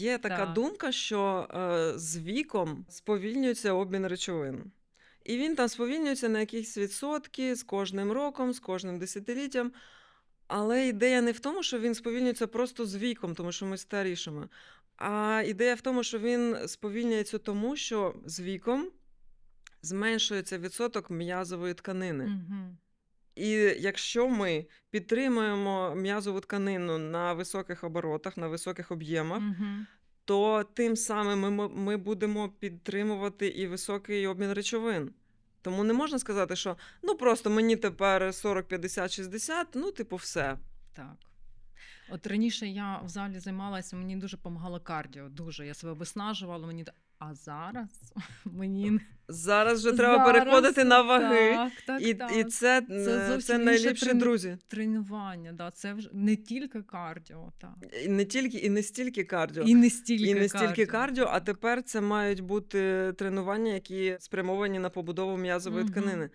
Є така Так. думка, що е, з віком сповільнюється обмін речовин. І він там сповільнюється на якісь відсотки з кожним роком, з кожним десятиліттям. Але ідея не в тому, що він сповільнюється просто з віком, тому що ми старішими. А ідея в тому, що він сповільнюється тому, що з віком зменшується відсоток м'язової тканини. Мгм. І якщо ми підтримуємо м'язову тканину на високих оборотах, на високих об'ємах, Мгм. то тим самим ми, ми будемо підтримувати і високий обмін речовин. Тому не можна сказати, що ну просто мені тепер 40, 50, 60, ну, типу, все. Так. От раніше я в залі займалася, мені дуже допомагало кардіо. Дуже. Я себе виснажувала, мені. А зараз мені Зараз вже треба Зараз, переходити на ваги. Так, так, і, так. і це, Це це, найліпші трен- друзі. тренування. Да. Це вже не тільки кардіо, так. І не тільки і не стільки кардіо. І не стільки І не стільки кардіо. кардіо, а тепер це мають бути тренування, які спрямовані на побудову м'язової угу. тканини.